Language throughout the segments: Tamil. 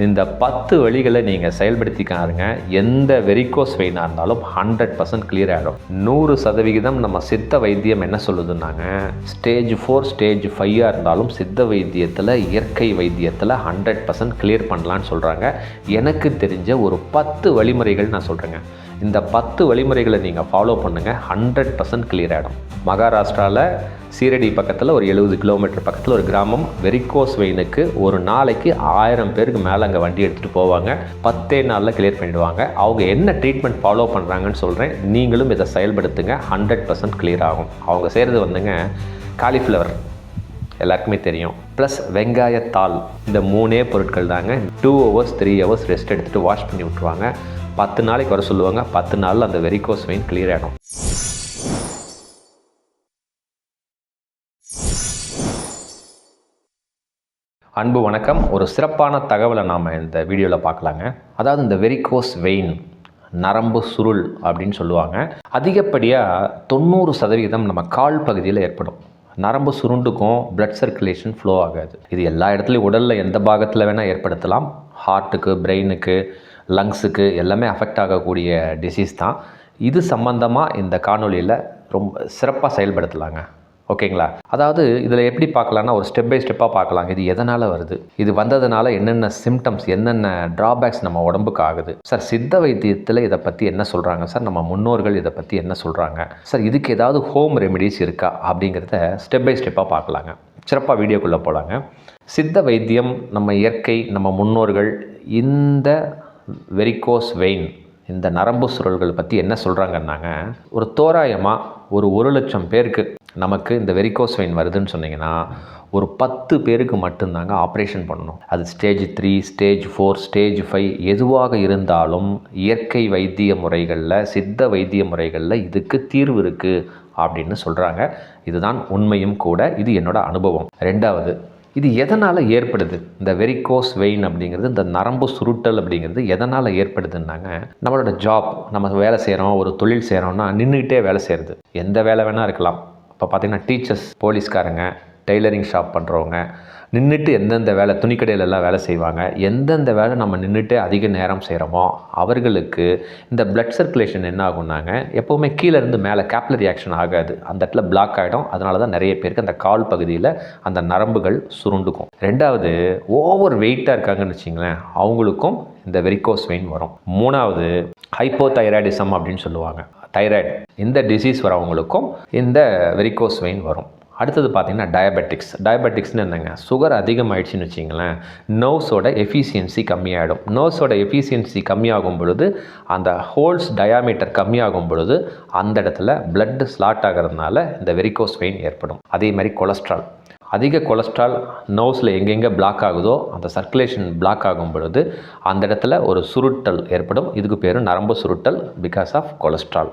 இந்த பத்து வழிகளை நீங்கள் செயல்படுத்திக்காருங்க எந்த வெரிகோஸ் வெயினாக இருந்தாலும் ஹண்ட்ரட் பர்சன்ட் கிளியர் ஆகிடும் நூறு சதவிகிதம் நம்ம சித்த வைத்தியம் என்ன சொல்லுதுன்னாங்க? ஸ்டேஜ் ஃபோர் ஸ்டேஜ் ஃபைவாக இருந்தாலும் சித்த வைத்தியத்தில் இயற்கை வைத்தியத்தில் ஹண்ட்ரட் பர்சன்ட் கிளியர் பண்ணலான்னு சொல்கிறாங்க எனக்கு தெரிஞ்ச ஒரு பத்து வழிமுறைகள் நான் சொல்கிறேங்க இந்த பத்து வழிமுறைகளை நீங்கள் ஃபாலோ பண்ணுங்கள் ஹண்ட்ரட் பர்சன்ட் கிளியர் ஆகிடும் மகாராஷ்டிராவில் சீரடி பக்கத்தில் ஒரு எழுபது கிலோமீட்டர் பக்கத்தில் ஒரு கிராமம். வெரிகோஸ் வெயினுக்கு ஒரு நாளைக்கு ஆயிரம் பேருக்கு மேலே அங்கே வண்டி எடுத்துகிட்டு போவாங்க. பத்தே நாளில் கிளியர் பண்ணிடுவாங்க. அவங்க என்ன ட்ரீட்மெண்ட் ஃபாலோ பண்ணுறாங்கன்னு சொல்கிறேன் நீங்களும் இதை செயல்படுத்துங்க. ஹண்ட்ரட் பர்சன்ட் கிளியர் ஆகும். அவங்க செய்கிறது வந்துங்க காலிஃப்ளவர் எல்லாருக்குமே தெரியும். ப்ளஸ் வெங்காயத்தாள். இந்த மூணே பொருட்கள் தாங்க two hours three hours rest எடுத்துகிட்டு வாஷ் பண்ணி விட்ருவாங்க பத்து நாளைக்கு வர சொல்லுவாங்க. பத்து நாளில் அந்த வெரிகோஸ் வெயின் கிளியர் ஆகிடும் அன்பு வணக்கம். ஒரு சிறப்பான தகவலை நாம் இந்த வீடியோவில் பார்க்கலாங்க. அதாவது இந்த வெரிகோஸ் வெயின் நரம்பு சுருள் அப்படின்னு சொல்லுவாங்க. அதிகப்படியாக தொண்ணூறு சதவீதம் நம்ம கால் பகுதியில் ஏற்படும். நரம்பு சுருண்டுக்கும் பிளட் சர்க்குலேஷன் ஃப்ளோ ஆகாது. இது எல்லா இடத்துலையும் உடலில் எந்த பாகத்தில் வேணால் ஏற்படுத்தலாம். ஹார்ட்டுக்கு பிரெயினுக்கு லங்ஸுக்கு எல்லாமே அஃபெக்ட் ஆகக்கூடிய டிசீஸ் தான். இது சம்பந்தமாக இந்த காணொலியில் ரொம்ப சிறப்பாக செயல்படுத்தலாங்க. ஓகேங்களா? அதாவது இதில் எப்படி பார்க்கலான்னா ஒரு ஸ்டெப் பை ஸ்டெப்பாக பார்க்கலாம். இது எதனால் வருது? இது வந்ததுனால என்னென்ன சிம்டம்ஸ் என்னென்ன ட்ராபேக்ஸ் நம்ம உடம்புக்கு ஆகுது? சார் சித்த வைத்தியத்தில் இதை பற்றி என்ன சொல்கிறாங்க சார் நம்ம முன்னோர்கள் இதை பற்றி என்ன சொல்கிறாங்க சார் இதுக்கு ஏதாவது ஹோம் ரெமெடிஸ் இருக்கா? அப்படிங்கிறத ஸ்டெப் பை ஸ்டெப்பாக பார்க்கலாங்க. சிறப்பாக வீடியோக்குள்ளே போகலாங்க சித்த வைத்தியம் நம்ம இயற்கை நம்ம முன்னோர்கள் இந்த வெரிகோஸ் வெயின் இந்த நரம்பு சுருள்கள் பற்றி என்ன சொல்கிறாங்கன்னாங்க ஒரு தோராயமாக ஒரு ஒரு லட்சம் பேருக்கு நமக்கு இந்த வெரிகோஸ் வெயின் வருதுன்னு சொன்னிங்கன்னா ஒரு பத்து பேருக்கு மட்டும்தாங்க ஆப்ரேஷன் பண்ணணும். அது stage three stage four stage five எதுவாக இருந்தாலும் இயற்கை வைத்திய முறைகளில் சித்த வைத்திய முறைகளில் இதுக்கு தீர்வு இருக்குது அப்படின்னு சொல்கிறாங்க இதுதான் உண்மையும் கூட இது என்னோடய அனுபவம். ரெண்டாவது இது எதனால் ஏற்படுது? இந்த வெரிகோஸ் வெயின் அப்படிங்கிறது இந்த நரம்பு சுருட்டல் அப்படிங்கிறது எதனால் ஏற்படுதுன்னாங்க நம்மளோட ஜாப் நம்ம வேலை செய்கிறோம் ஒரு தொழில் செய்கிறோம்னா நின்றுக்கிட்டே வேலை செய்கிறது எந்த வேலை வேணால் இருக்கலாம். இப்போ பார்த்திங்கன்னா டீச்சர்ஸ் போலீஸ்காரங்க டெய்லரிங் ஷாப் பண்ணுறவங்க நின்றுட்டு எந்தெந்த வேலை துணிக்கடையில எல்லாம் வேலை செய்வாங்க. எந்தெந்த வேலை நம்ம நின்றுட்டு அதிக நேரம் செய்கிறோமோ அவர்களுக்கு இந்த பிளட் சர்க்குலேஷன் என்ன ஆகும்னாங்க எப்போவுமே கீழே இருந்து மேலே கேப்லரி ஆக்ஷன் ஆகாது. அந்த இடத்துல பிளாக் ஆகிடும் அதனால தான் நிறைய பேருக்கு அந்த கால் பகுதியில் அந்த நரம்புகள் சுருண்டுக்கும். ரெண்டாவது ஓவர் வெயிட்டாக இருக்காங்கன்னு வச்சிங்களேன் அவங்களுக்கும் இந்த வெரிகோஸ் வெயின் வரும். மூணாவது ஹைப்போ தைராய்டிசம் அப்படின்னு சொல்லுவாங்க. தைராய்டு இந்த டிசீஸ் வரவங்களுக்கும் இந்த வெரிகோஸ் வெயின் வரும். அடுத்தது பார்த்தீங்கன்னா டயபெட்டிக்ஸ் டயபெட்டிக்ஸ்னு என்னங்க? சுகர் அதிகமாகிடுச்சின்னு வச்சிங்களேன் நர்வ்ஸோட எஃபிஷியன்சி கம்மியாகிடும் நர்வ்ஸோட எஃபிஷியன்சி கம்மியாகும் பொழுது அந்த ஹோல்ஸ் டயாமீட்டர் கம்மியாகும் பொழுது அந்த இடத்துல blood ஸ்லாட் ஆகிறதுனால இந்த வெரிகோஸ் வெயின் ஏற்படும். அதே மாதிரி கொலஸ்ட்ரால் அதிக கொலஸ்ட்ரால் நோஸில் எங்கெங்கே பிளாக் ஆகுதோ அந்த சர்க்குலேஷன் பிளாக் ஆகும் பொழுது அந்த இடத்துல ஒரு சுருட்டல் ஏற்படும். இதுக்கு பேர் நரம்பு சுருட்டல் பிகாஸ் ஆஃப் கொலஸ்ட்ரால்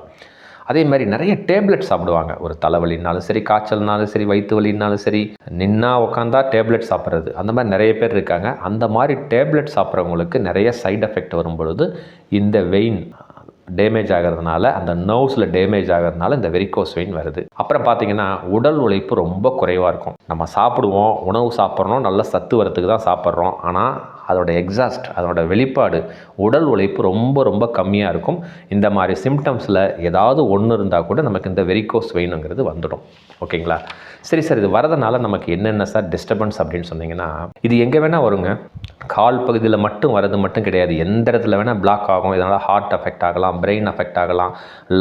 அதே மாதிரி நிறைய டேப்லெட் சாப்பிடுவாங்க. ஒரு தலைவலினாலும் சரி காய்ச்சல்னாலும் சரி வயிற்று வலினாலும் சரி நின்னா உட்காந்தா டேப்லெட் சாப்பிட்றது. அந்த மாதிரி நிறைய பேர் இருக்காங்க. அந்த மாதிரி டேப்லெட் சாப்பிட்றவங்களுக்கு நிறைய சைடு எஃபெக்ட் வரும் பொழுது இந்த வெயின் டேமேஜ் ஆகிறதுனால அந்த நர்வ்ஸில் டேமேஜ் ஆகிறதுனால இந்த வெரிகோஸ் வெயின் வருது. அப்புறம் பார்த்தீங்கன்னா உடல் உழைப்பு ரொம்ப குறைவாக இருக்கும். நம்ம சாப்பிடுவோம் உணவு சாப்பிட்றோம் நல்ல சத்து வரத்துக்கு தான் சாப்பிட்றோம். ஆனால் அதோட எக்ஸாஸ்ட் அதோட வெளிப்பாடு உடல் உழைப்பு ரொம்ப ரொம்ப கம்மியாக இருக்கும். இந்த மாதிரி சிம்டம்ஸில் ஏதாவது ஒன்று இருந்தால் கூட நமக்கு இந்த வெரிகோஸ் வெயினுங்கிறது வந்துடும். ஓகேங்களா? சரி சார் இது வரதுனால நமக்கு என்னென்ன சார் டிஸ்டர்பன்ஸ் அப்படின்னு சொன்னீங்கன்னா இது எங்கே வேணால் வருங்க. கால் பகுதியில் மட்டும் வரது மட்டும் கிடையாது. எந்த இடத்துல வேணால் பிளாக் ஆகும். இதனால் ஹார்ட் அஃபெக்ட் ஆகலாம் பிரெயின் அஃபெக்ட் ஆகலாம்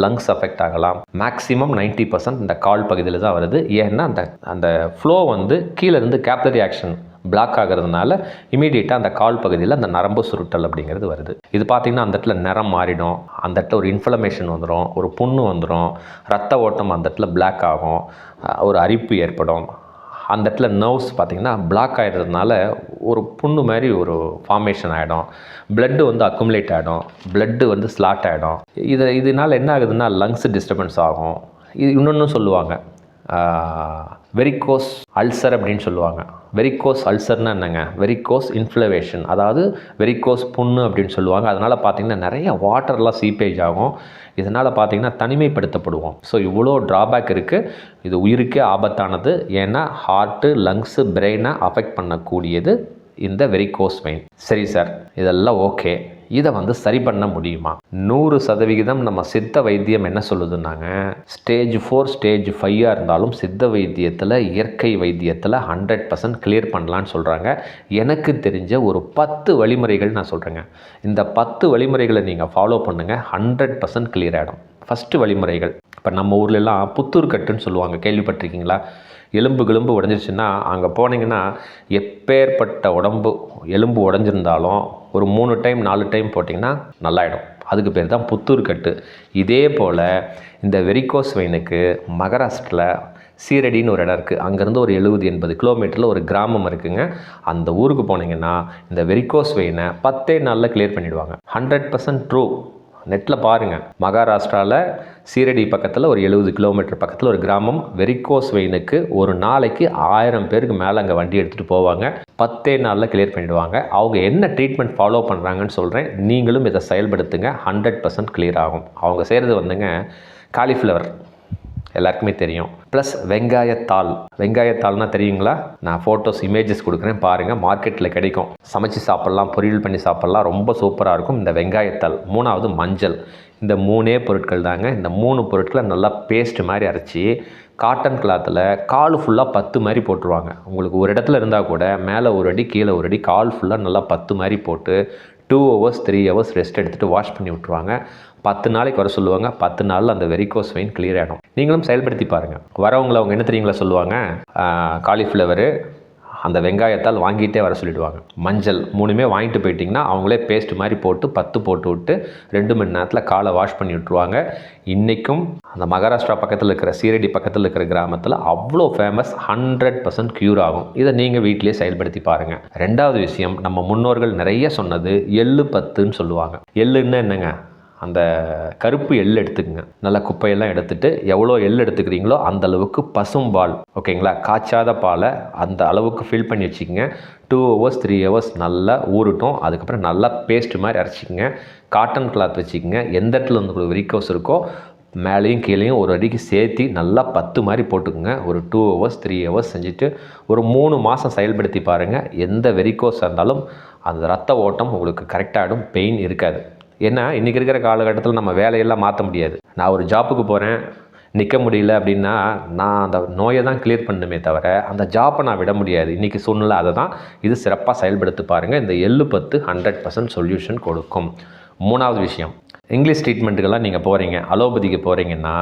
லங்ஸ் அஃபெக்ட் ஆகலாம். மேக்ஸிமம் நைன்ட்டி பர்சன்ட் இந்த கால் பகுதியில் தான் வருது. ஏன்னா அந்த அந்த ஃப்ளோ வந்து கீழே இருந்து கேப்லரி ஆக்ஷன் பிளாக் ஆகிறதுனால இமீடியட்டாக அந்த கால் பகுதியில் அந்த நரம்பு சுருட்டல் அப்படிங்கிறது வருது. இது பார்த்திங்கன்னா அந்த இடத்துல நிறம் மாறிடும். அந்த இடத்துல ஒரு இன்ஃப்ளமேஷன் வந்துடும் ஒரு புண்ணு வந்துடும் ரத்த ஓட்டம் அந்த இடத்துல பிளாக் ஆகும். ஒரு அரிப்பு ஏற்படும். அந்த இடத்துல நர்வ்ஸ் பார்த்திங்கன்னா பிளாக் ஆகிடுறதுனால ஒரு புண்ணு மாதிரி ஒரு ஃபார்மேஷன் ஆகிடும் பிளட்டு வந்து அக்குமுலேட் ஆகிடும் பிளட்டு வந்து ஸ்லாட் ஆகிடும் இது இதனால் என்ன ஆகுதுன்னா லங்ஸ் டிஸ்டர்பன்ஸ் ஆகும். இது இன்னொன்று சொல்லுவாங்க. வெரிகோஸ் அல்சர் அப்படின்னு சொல்லுவாங்க. வெரிகோஸ் அல்சர்னா என்னங்க? வெரிகோஸ் இன்ஃப்ளவேஷன் அதாவது வெரிகோஸ் புண்ணு அப்படின்னு சொல்லுவாங்க. அதனால் பார்த்தீங்கன்னா நிறைய வாட்டர்லாம் சீப்பேஜ் ஆகும். இதனால் பார்த்தீங்கன்னா தனிமைப்படுத்தப்படுவோம். ஸோ இவ்வளோ ட்ராபேக் இருக்குது இது உயிருக்கே ஆபத்தானது. ஏன்னா ஹார்ட்டு லங்ஸு பிரெயினை அஃபெக்ட் பண்ணக்கூடியது இந்த வெரிகோஸ் வெயின் சரி சார் இதெல்லாம் ஓகே இதை வந்து சரி பண்ண முடியுமா? நூறு சதவிகிதம் நம்ம சித்த வைத்தியம் என்ன சொல்லுதுன்னாங்க? ஸ்டேஜ் ஃபோர் ஸ்டேஜ் ஃபைவாக இருந்தாலும் சித்த வைத்தியத்தில் இயற்கை வைத்தியத்தில் ஹண்ட்ரட் பர்சன்ட் கிளியர் பண்ணலான்னு சொல்கிறாங்க எனக்கு தெரிஞ்ச ஒரு பத்து வழிமுறைகள் நான் சொல்கிறேங்க இந்த பத்து வழிமுறைகளை நீங்கள் ஃபாலோ பண்ணுங்கள் ஹண்ட்ரட் பர்சன்ட் கிளியர் ஆகிடும் ஃபஸ்ட்டு வழிமுறைகள். இப்போ நம்ம ஊர்லெலாம் புத்தூர் கட்டுன்னு சொல்லுவாங்க. கேள்விப்பட்டிருக்கீங்களா? எலும்பு கிளும்பு உடஞ்சிருச்சுன்னா அங்கே போனீங்கன்னா எப்பேற்பட்ட உடம்பு எலும்பு உடஞ்சிருந்தாலும் ஒரு மூணு டைம் நாலு டைம் போட்டிங்கன்னா நல்லாயிடும். அதுக்கு பேர் தான் புத்தூர் கட்டு. இதே போல் இந்த வெரிகோஸ் வெயினுக்கு மகாராஷ்டிரில் சீரடின்னு ஒரு இடம் இருக்குது அங்கேருந்து ஒரு எழுபது எண்பது கிலோமீட்டரில் ஒரு கிராமம் இருக்குங்க. அந்த ஊருக்கு போனீங்கன்னா இந்த வெரிகோஸ் வெயினை பத்தே நாளில் கிளியர் பண்ணிவிடுவாங்க ஹண்ட்ரட் பர்சன்ட் ட்ரூ நெட்டில் பாருங்கள் மகாராஷ்டிராவில் சீரடி பக்கத்தில் ஒரு எழுபது கிலோமீட்டர் பக்கத்தில் ஒரு கிராமம். வெரிகோஸ் வெயினுக்கு ஒரு நாளைக்கு ஆயிரம் பேருக்கு மேலே அங்கே வண்டி எடுத்துகிட்டு போவாங்க. பத்தே நாளில் கிளியர் பண்ணிவிடுவாங்க அவங்க என்ன ட்ரீட்மெண்ட் ஃபாலோ பண்ணுறாங்கன்னு சொல்கிறேன் நீங்களும் இதை செயல்படுத்துங்க. ஹண்ட்ரட் பர்சன்ட் கிளியர் ஆகும். அவங்க செய்கிறது வந்துங்க காலிஃப்ளவர் எல்லாருக்குமே தெரியும். ப்ளஸ் வெங்காயத்தாள். வெங்காயத்தாள்னா தெரியுங்களா? நான் ஃபோட்டோஸ் இமேஜஸ் கொடுக்குறேன் பாருங்கள் மார்க்கெட்டில் கிடைக்கும். சமைச்சு சாப்பிட்லாம் பொரியல் பண்ணி சாப்பிட்லாம் ரொம்ப சூப்பராக இருக்கும் இந்த வெங்காயத்தாள். மூணாவது மஞ்சள். இந்த மூணே பொருட்கள் தாங்க. இந்த மூணு பொருட்களை நல்லா பேஸ்ட் மாதிரி அரைச்சி காட்டன் கிளாத்தில் கால் ஃபுல்லாக பத்து மாதிரி போட்டுருவாங்க. உங்களுக்கு ஒரு இடத்துல இருந்தால் கூட மேலே ஒரு அடி கீழே ஒரு அடி கால் ஃபுல்லாக நல்லா பத்து மாதிரி போட்டு two hours three hours rest எடுத்துகிட்டு வாஷ் பண்ணி விட்ருவாங்க பத்து நாளைக்கு வர சொல்லுவாங்க. பத்து நாளில் அந்த வெரிகோஸ் வெயின் கிளியர் ஆகிடும் நீங்களும் செயல்படுத்தி பாருங்கள் வரவங்களை அவங்க என்ன தெரியுங்களா சொல்லுவாங்க? காலிஃப்ளவரு அந்த வெங்காயத்தால் வாங்கிட்டே வர சொல்லிடுவாங்க. மஞ்சள் மூணுமே வாங்கிட்டு போயிட்டிங்கன்னா அவங்களே பேஸ்ட் மாதிரி போட்டு பத்து போட்டு விட்டு ரெண்டு மணி நேரத்தில் காலை வாஷ் பண்ணி விட்ருவாங்க இன்றைக்கும் அந்த மகாராஷ்டிரா பக்கத்தில் இருக்கிற சீரடி பக்கத்தில் இருக்கிற கிராமத்தில் அவ்வளோ ஃபேமஸ் ஹண்ட்ரட் பர்சன்ட் க்யூர் ஆகும். இதை நீங்கள் வீட்டிலேயே செயல்படுத்தி பாருங்கள் ரெண்டாவது விஷயம் நம்ம முன்னோர்கள் நிறைய சொன்னது எள்ளு பத்துன்னு சொல்லுவாங்க. எள்ளுன்னா என்னங்க? அந்த கருப்பு எள் எடுத்துக்கங்க. நல்லா குப்பையெல்லாம் எடுத்துட்டு எவ்வளோ எள் எடுத்துக்கிறீங்களோ அந்த அளவுக்கு பசும்பால் ஓகேங்களா? காய்ச்சாத பாலை அந்த அளவுக்கு ஃபில் பண்ணி வச்சுக்கோங்க. டூ ஹவர்ஸ் த்ரீ ஹவர்ஸ் நல்லா ஊறட்டும். அதுக்கப்புறம் நல்லா பேஸ்ட் மாதிரி அரைச்சிக்கங்க. காட்டன் கிளாத் வச்சுக்கோங்க. எந்த இடத்துல வந்து உங்களுக்கு வெரிக்கோஸ் இருக்கோ மேலேயும் கீழேயும் ஒரு அடிக்கு சேர்த்து நல்லா பத்து மாதிரி போட்டுக்குங்க. ஒரு டூ ஹவர்ஸ் த்ரீ ஹவர்ஸ் செஞ்சுட்டு ஒரு மூணு மாதம் செயல்படுத்தி பாருங்கள் எந்த வெரிக்கோஸாக இருந்தாலும் அந்த ரத்த ஓட்டம் உங்களுக்கு கரெக்டாகிடும் பெயின் இருக்காது. ஏன்னா இன்றைக்கி இருக்கிற காலகட்டத்தில் நம்ம வேலையெல்லாம் மாற்ற முடியாது. நான் ஒரு ஜாப்புக்கு போகிறேன் நிற்க முடியல அப்படின்னா நான் அந்த நோயை தான் கிளியர் பண்ணுமே தவிர அந்த ஜாப்பை நான் விட முடியாது. இன்றைக்கி சூழ்நிலை அதை தான் இது சிறப்பாக செயல்படுத்தி பாருங்கள் இந்த எள்ளு பத்து ஹண்ட்ரட் பர்சன்ட் சொல்யூஷன் கொடுக்கும். மூணாவது விஷயம். இங்கிலீஷ் ட்ரீட்மெண்ட்டுக்கெல்லாம் நீங்கள் போகிறீங்க அலோபதிக்கு போகிறீங்கன்னா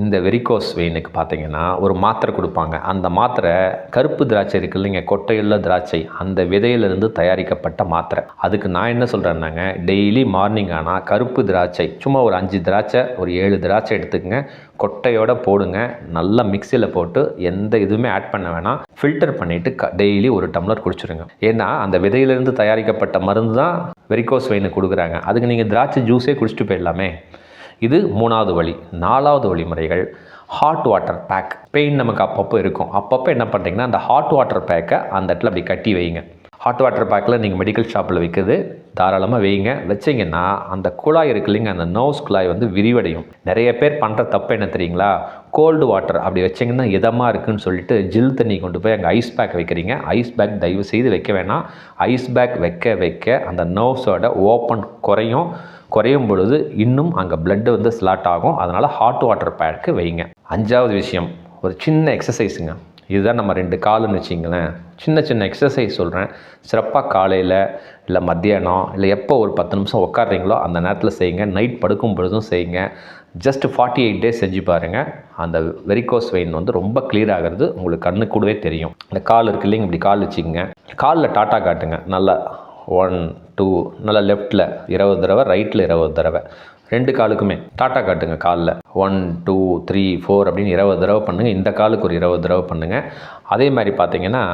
இந்த வெரிகோஸ் வெயினுக்கு பார்த்தீங்கன்னா ஒரு மாத்திரை கொடுப்பாங்க. அந்த மாத்திரை கருப்பு திராட்சை இருக்குது இல்லைங்க கொட்டையுள்ள திராட்சை அந்த விதையிலிருந்து தயாரிக்கப்பட்ட மாத்திரை. அதுக்கு நான் என்ன சொல்கிறேன்னாங்க டெய்லி மார்னிங் ஆனால் கருப்பு திராட்சை சும்மா ஒரு அஞ்சு திராட்சை ஒரு ஏழு திராட்சை எடுத்துக்கங்க கொட்டையோட போடுங்க நல்லா மிக்சியில் போட்டு எந்த இதுவுமே ஆட் பண்ண வேணாம் ஃபில்டர் பண்ணிவிட்டு க டெய்லி ஒரு டம்ளர் குடிச்சிருங்க. ஏன்னா அந்த விதையிலிருந்து தயாரிக்கப்பட்ட மருந்து தான் வெரிகோஸ் வெயினு கொடுக்குறாங்க. அதுக்கு நீங்கள் திராட்சை ஜூஸே குடிச்சிட்டு போயிடலாமே. இது மூணாவது வழி. நாலாவது வழிமுறைகள் ஹாட் வாட்டர் பேக் பெயின் நமக்கு அப்பப்போ இருக்கும். அப்பப்போ என்ன பண்ணுறீங்கன்னா அந்த ஹாட் வாட்டர் பேக்கை அந்த இடத்துல அப்படி கட்டி வைங்க. ஹாட் வாட்டர் பேக்கில் நீங்கள் மெடிக்கல் ஷாப்பில் விற்குது தாராளமாக வைங்க. வச்சிங்கன்னா அந்த குழாய் இருக்கு இல்லைங்க அந்த நோஸ் குழாய் வந்து விரிவடையும். நிறைய பேர் பண்ணுற தப்பு என்ன தெரியுங்களா? கோல்டு வாட்டர் அப்படி வச்சிங்கன்னா இதமாக இருக்குதுன்னு சொல்லிட்டு ஜில் தண்ணி கொண்டு போய் அங்கே ஐஸ் பேக் வைக்கிறீங்க. ஐஸ் பேக் தயவு செய்து வைக்க வேணாம். ஐஸ் பேக் வைக்க வைக்க அந்த நர்வ்ஸோட ஓப்பன் குறையும். குறையும் பொழுது இன்னும் அங்கே பிளட்டு வந்து ஸ்லாட் ஆகும். அதனால் ஹாட் வாட்டர் பேக்கு வைங்க. அஞ்சாவது விஷயம் ஒரு சின்ன எக்ஸசைஸுங்க இதுதான் நம்ம ரெண்டு காலுன்னு வச்சிங்களேன். சின்ன சின்ன எக்ஸசைஸ் சொல்கிறேன் சிறப்பாக காலையில் இல்லை மத்தியானம் இல்லை எப்போ ஒரு பத்து நிமிஷம் உட்காடுறீங்களோ அந்த நேரத்தில் செய்யுங்க. நைட் படுக்கும் பொழுதும் செய்யுங்க. ஜஸ்ட் ஃபார்ட்டி எயிட் டேஸ் செஞ்சு பாருங்கள் அந்த வெரிகோஸ் வெயின் வந்து ரொம்ப கிளியர் ஆகிறது உங்களுக்கு கண்ணு கூடவே தெரியும். இந்த கால் இருக்கு இல்லைங்க இப்படி கால் வச்சுக்கோங்க. காலில் டாட்டா காட்டுங்க. நல்லா ஒன் டூ நல்லா லெஃப்ட்டில் இருபது தடவை ரைட்டில் இருபது தடவை. ரெண்டு காலுக்குமே. டாட்டா காட்டுங்க காலில். ஒன் டூ த்ரீ ஃபோர் அப்படின்னு இருபது தடவை பண்ணுங்கள் இந்த காலுக்கு ஒரு இருபது தடவை பண்ணுங்கள் அதே மாதிரி பார்த்தீங்கன்னா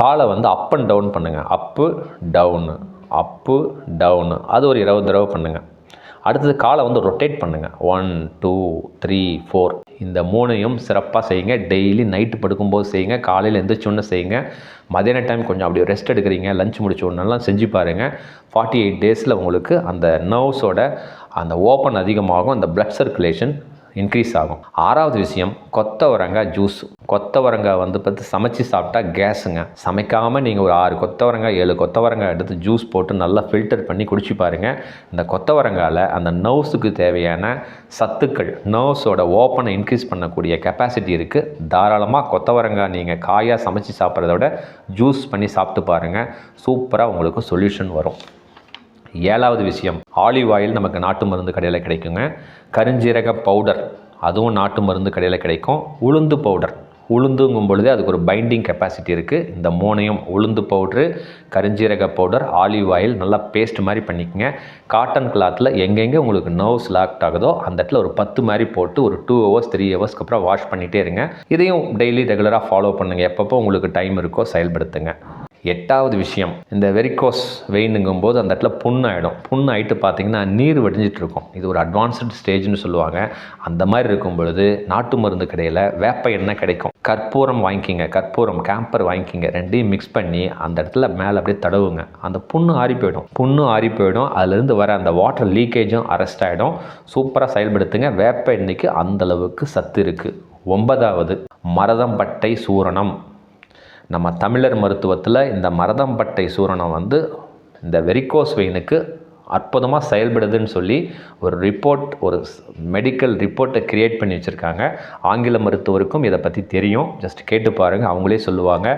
காலை வந்து அப் அண்ட் டவுன் பண்ணுங்கள் அப்பு டவுனு அப்பு டவுனு அது ஒரு இருபது தடவை பண்ணுங்கள் அடுத்தது காலை வந்து ரொட்டேட் பண்ணுங்கள் ஒன் டூ த்ரீ ஃபோர் இந்த மூணையும் சிறப்பாக செய்யுங்க. டெய்லி நைட்டு படுக்கும்போது செய்யுங்க. காலையில் எந்திரிச்சோன்னு செய்யுங்க. மதியான டைம் கொஞ்சம் அப்படியே ரெஸ்ட் எடுக்கிறீங்க. லஞ்ச் முடிச்ச உடனெல்லாம் செஞ்சு பாருங்கள் ஃபார்ட்டி எயிட் டேஸில் உங்களுக்கு அந்த நர்வ்ஸோட அந்த ஓப்பன் அதிகமாகும் அந்த பிளட் சர்க்குலேஷன் இன்க்ரீஸ் ஆகும். ஆறாவது விஷயம் கொத்தவரங்காய் ஜூஸ் கொத்தவரங்காய் வந்து பார்த்து சமைச்சு சாப்பிட்டா கேஸுங்க. சமைக்காமல் நீங்கள் ஒரு ஆறு கொத்தவரங்காய் ஏழு கொத்தவரங்காய் எடுத்து ஜூஸ் போட்டு நல்லா ஃபில்டர் பண்ணி குடிச்சு பாருங்கள் இந்த கொத்தவரங்காயில் அந்த நர்வ்ஸுக்கு தேவையான சத்துக்கள் நர்வ்ஸோட ஓப்பனை இன்க்ரீஸ் பண்ணக்கூடிய கெப்பாசிட்டி இருக்குது தாராளமாக கொத்தவரங்காய் நீங்கள் காயாக சமைச்சு சாப்பிட்றத விட ஜூஸ் பண்ணி சாப்பிட்டு பாருங்கள் சூப்பராக உங்களுக்கு சொல்யூஷன் வரும். ஏழாவது விஷயம் ஆலிவ் ஆயில் நமக்கு நாட்டு மருந்து கடையில் கிடைக்குங்க. கருஞ்சீரக பவுடர் அதுவும் நாட்டு மருந்து கடையில் கிடைக்கும். உளுந்து பவுடர் உளுந்துங்கும் பொழுது அதுக்கு ஒரு பைண்டிங் கெப்பாசிட்டி இருக்குது இந்த மூணையும் உளுந்து பவுட்ரு கருஞ்சீரக பவுடர் ஆலிவ் ஆயில் நல்லா பேஸ்ட் மாதிரி பண்ணிக்கங்க. காட்டன் கிளாத்தில் எங்கெங்கே உங்களுக்கு நர்வ்ஸ் லாக்ட் ஆகுதோ அந்த இடத்துல ஒரு பத்து மாதிரி போட்டு ஒரு டூ ஹவர்ஸ் த்ரீ ஹவர்ஸ்க்கு அப்புறம் வாஷ் பண்ணிகிட்டே இருங்க. இதையும் டெய்லி ரெகுலராக ஃபாலோ பண்ணுங்கள் எப்பப்போ உங்களுக்கு டைம் இருக்கோ செயல்படுத்துங்க. எட்டாவது விஷயம் இந்த வெரிகோஸ் வெயின்னுங்கும் போது அந்த இடத்துல புண்ணாயிடும். புண்ணாயிட்டு புண்ணு ஆகிட்டு பார்த்தீங்கன்னா நீர் வடிஞ்சிட்டு இருக்கும் இது ஒரு அட்வான்ஸ்டு ஸ்டேஜ்னு சொல்லுவாங்க. அந்த மாதிரி இருக்கும் பொழுது நாட்டு மருந்து கடையில் வேப்ப எண்ணெய் கிடைக்கும். கற்பூரம் வாங்கிக்கிங்க கற்பூரம் கேம்பர் வாங்கிக்கிங்க ரெண்டையும் மிக்ஸ் பண்ணி அந்த இடத்துல மேலே அப்படியே தடவுங்க. அந்த புண்ணு ஆறி போயிடும். புண்ணு ஆறி போயிடும். அதுலேருந்து வர அந்த வாட்டர் லீக்கேஜும் அரெஸ்ட் ஆகிடும் சூப்பராக செயல்படுத்துங்க. வேப்ப எண்ணெய்க்கு அந்தளவுக்கு சத்து இருக்குது ஒன்பதாவது மரதம்பட்டை சூரணம். நம்ம தமிழர் மருத்துவத்தில் இந்த மரதம்பட்டை சூரணம் வந்து இந்த வெரிகோஸ் வெயினுக்கு அற்புதமாக செயல்படுதுன்னு சொல்லி ஒரு ரிப்போர்ட் ஒரு மெடிக்கல் ரிப்போர்ட்டை கிரியேட் பண்ணி வச்சுருக்காங்க. ஆங்கில மருத்துவருக்கும் இதை பற்றி தெரியும். ஜஸ்ட் கேட்டு பாருங்கள் அவங்களே சொல்லுவாங்க.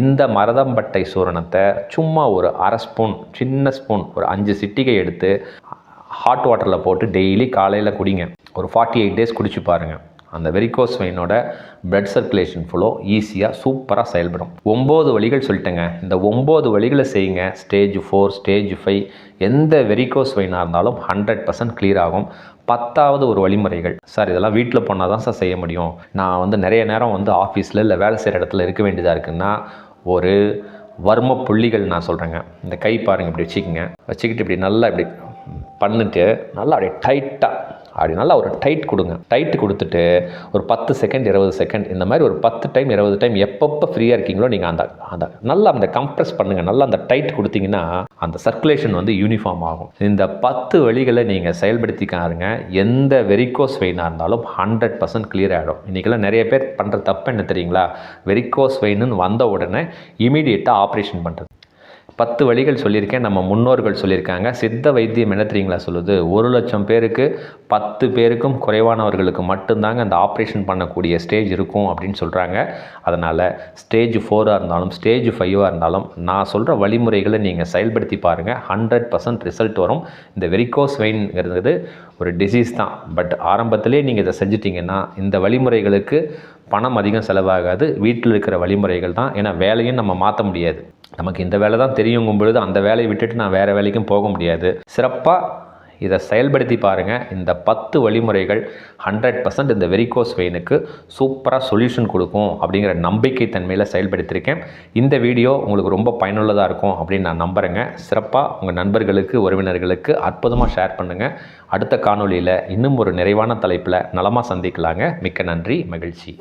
இந்த மரதம்பட்டை சூரணத்தை சும்மா ஒரு அரை ஸ்பூன் சின்ன ஸ்பூன் ஒரு அஞ்சு சிட்டிகை எடுத்து ஹாட் வாட்டரில் போட்டு டெய்லி காலையில் குடிங்க. ஒரு ஃபார்ட்டி எயிட் டேஸ் குடிச்சு பாருங்கள் அந்த வெரிகோஸ் வெயினோட பிளட் சர்க்குலேஷன் ஃப்ளோ ஈஸியாக சூப்பராக செயல்படும். ஒம்பது வழிகள் சொல்லிட்டேங்க. இந்த ஒம்பது வழிகளை செய்யுங்க. ஸ்டேஜ் ஃபோர் ஸ்டேஜ் ஃபைவ் எந்த வெரிகோஸ் வெயினாக இருந்தாலும் ஹண்ட்ரட் பர்சன்ட் கிளியர் ஆகும். பத்தாவது ஒரு வழிமுறைகள். சார் இதெல்லாம் வீட்டில் போனால் தான் சார் செய்ய முடியும். நான் வந்து நிறைய நேரம் வந்து ஆஃபீஸில் இல்லை வேலை செய்கிற இடத்துல இருக்க வேண்டியதாக இருக்குன்னா ஒரு வர்ம புள்ளிகள் நான் சொல்கிறேங்க இந்த கை பாருங்கள் இப்படி வச்சுக்கோங்க. வச்சுக்கிட்டு இப்படி நல்லா இப்படி பண்ணிட்டு நல்லா அப்படியே டைட்டாக அப்படி நல்லா ஒரு டைட் கொடுங்க. டைட் கொடுத்துட்டு ஒரு பத்து செகண்ட் இருபது செகண்ட் இந்த மாதிரி ஒரு பத்து டைம் இருபது டைம் எப்பப்போ ஃப்ரீயாக இருக்கீங்களோ நீங்கள் அந்த அந்த நல்லா அந்த கம்ப்ரெஸ் பண்ணுங்கள் நல்லா அந்த டைட் கொடுத்தீங்கன்னா அந்த சர்க்குலேஷன் வந்து யூனிஃபார்ம் ஆகும். இந்த பத்து வழிகளை நீங்கள் செயல்படுத்திக்காருங்க எந்த வெரிகோஸ் வெயினாக இருந்தாலும் ஹண்ட்ரட் பர்சன்ட் கிளியர் ஆகிடும் இன்றைக்கெல்லாம் நிறைய பேர் பண்ணுற தப்பு என்ன தெரியுங்களா? வெரிகோஸ் வெயின்னு வந்த உடனே இமீடியட்டாக ஆப்ரேஷன் பண்ணுறது பத்து வழிகள் சொல்லியிருக்கேன் நம்ம முன்னோர்கள் சொல்லியிருக்காங்க. சித்த வைத்தியம் என்ன தெரியுங்களா சொல்லுது? ஒரு லட்சம் பேருக்கு பத்து பேருக்கும் குறைவானவர்களுக்கு மட்டும்தாங்க அந்த ஆப்ரேஷன் பண்ணக்கூடிய ஸ்டேஜ் இருக்கும் அப்படின்னு சொல்கிறாங்க அதனால் ஸ்டேஜ் ஃபோராக இருந்தாலும் ஸ்டேஜ் ஃபைவாக இருந்தாலும் நான் சொல்கிற வழிமுறைகளை நீங்கள் செயல்படுத்தி பாருங்கள் ஹண்ட்ரட் பர்சன்ட் ரிசல்ட் வரும். இந்த வெரிகோஸ் வெயின்ங்கிறது ஒரு டிசீஸ் தான். பட் ஆரம்பத்திலே நீங்கள் இதை செஞ்சிட்டிங்கன்னா இந்த வழிமுறைகளுக்கு பணம் அதிகம் செலவாகாது. வீட்டில் இருக்கிற வழிமுறைகள் தான். ஏன்னா வேலையும் நம்ம மாற்ற முடியாது. நமக்கு இந்த வேலை தான் தெரியுங்கும் பொழுது அந்த வேலையை விட்டுட்டு நான் வேறு வேலைக்கும் போக முடியாது. சிறப்பாக இதை செயல்படுத்தி பாருங்கள் இந்த பத்து வழிமுறைகள் ஹண்ட்ரட் பர்சன்ட் இந்த வெரிகோஸ் வெயினுக்கு சூப்பராக சொல்யூஷன் கொடுக்கும் அப்படிங்கிற நம்பிக்கை தன்மையில் செயல்படுத்தியிருக்கேன் இந்த வீடியோ உங்களுக்கு ரொம்ப பயனுள்ளதாக இருக்கும் அப்படின்னு நான் நம்புகிறேங்க சிறப்பாக உங்கள் நண்பர்களுக்கு உறவினர்களுக்கு அற்புதமாக ஷேர் பண்ணுங்கள் அடுத்த காணொளியில் இன்னும் ஒரு நிறைவான தலைப்பில் நலமாக சந்திக்கலாங்க. மிக்க நன்றி மகிழ்ச்சி.